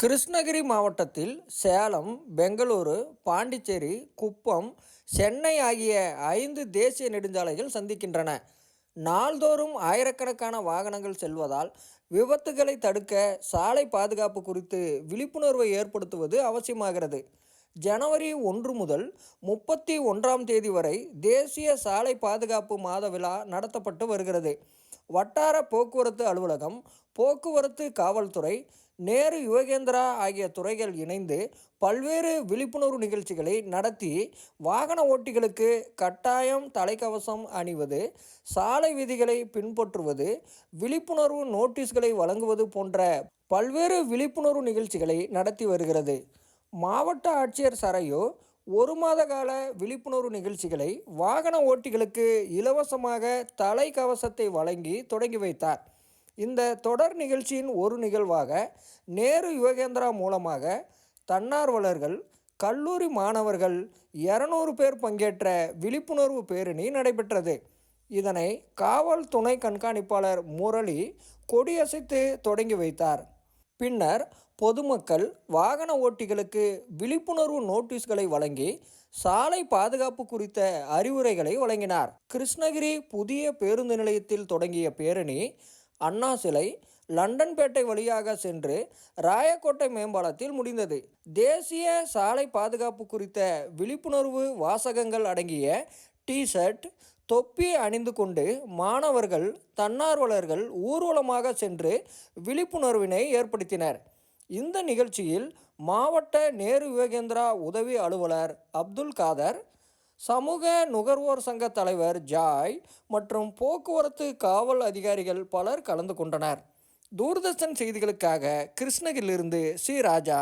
கிருஷ்ணகிரி மாவட்டத்தில் சேலம் பெங்களூரு பாண்டிச்சேரி குப்பம் சென்னை ஆகிய ஐந்து தேசிய நெடுஞ்சாலைகள் சந்திக்கின்றன. நாள்தோறும் ஆயிரக்கணக்கான வாகனங்கள் செல்வதால் விபத்துகளை தடுக்க சாலை பாதுகாப்பு குறித்து விழிப்புணர்வை ஏற்படுத்துவது அவசியமாகிறது. ஜனவரி ஒன்று முதல் முப்பத்தி ஒன்றாம் தேதி வரை தேசிய சாலை பாதுகாப்பு மாத விழா நடத்தப்பட்டு வருகிறது. வட்டார போக்குவரத்து அலுவலகம் போக்குவரத்து காவல்துறை நேரு யுவகேந்திரா ஆகிய துறைகள் இணைந்து பல்வேறு விழிப்புணர்வு நிகழ்ச்சிகளை நடத்தி வாகன ஓட்டிகளுக்கு கட்டாயம் தலைக்கவசம் அணிவது சாலை விதிகளை பின்பற்றுவது விழிப்புணர்வு நோட்டீஸ்களை வழங்குவது போன்ற பல்வேறு விழிப்புணர்வு நிகழ்ச்சிகளை நடத்தி வருகிறது. மாவட்ட ஆட்சியர் சரையோ ஒரு மாத கால விழிப்புணர்வு நிகழ்ச்சிகளை வாகன ஓட்டிகளுக்கு இலவசமாக தலைக்கவசத்தை வழங்கி தொடங்கி வைத்தார். இந்த தொடர் நிகழ்ச்சியின் ஒரு நிகழ்வாக நேரு யுவகேந்திரா மூலமாக தன்னார்வலர்கள் கல்லூரி மாணவர்கள் இரநூறு பேர் பங்கேற்ற விழிப்புணர்வு பேரணி நடைபெற்றது. இதனை காவல் துணை கண்காணிப்பாளர் முரளி கொடியசைத்து தொடங்கி வைத்தார். பின்னர் பொதுமக்கள் வாகன ஓட்டிகளுக்கு விழிப்புணர்வு நோட்டீஸ்களை வழங்கி சாலை பாதுகாப்பு குறித்த அறிவுரைகளை வழங்கினார். கிருஷ்ணகிரி புதிய பேருந்து நிலையத்தில் தொடங்கிய பேரணி அண்ணா சிலை லண்டன்பேட்டை வழியாக சென்று ராயக்கோட்டை மேம்பாலத்தில் முடிந்தது. தேசிய சாலை பாதுகாப்பு குறித்த விழிப்புணர்வு வாசகங்கள் அடங்கிய டிஷர்ட் தொப்பி அணிந்து கொண்டு மாணவர்கள் தன்னார்வலர்கள் ஊர்வலமாக சென்று விழிப்புணர்வினை ஏற்படுத்தினர். இந்த நிகழ்ச்சியில் மாவட்ட நேரு யுவகேந்திரா உதவி அலுவலர் அப்துல் காதர் சமூக நுகர்வோர் சங்க தலைவர் ஜாய் மற்றும் போக்குவரத்து காவல் அதிகாரிகள் பலர் கலந்து கொண்டனர். தூர்தர்ஷன் செய்திகளுக்காக கிருஷ்ணகிரியிலிருந்து சி. ராஜா.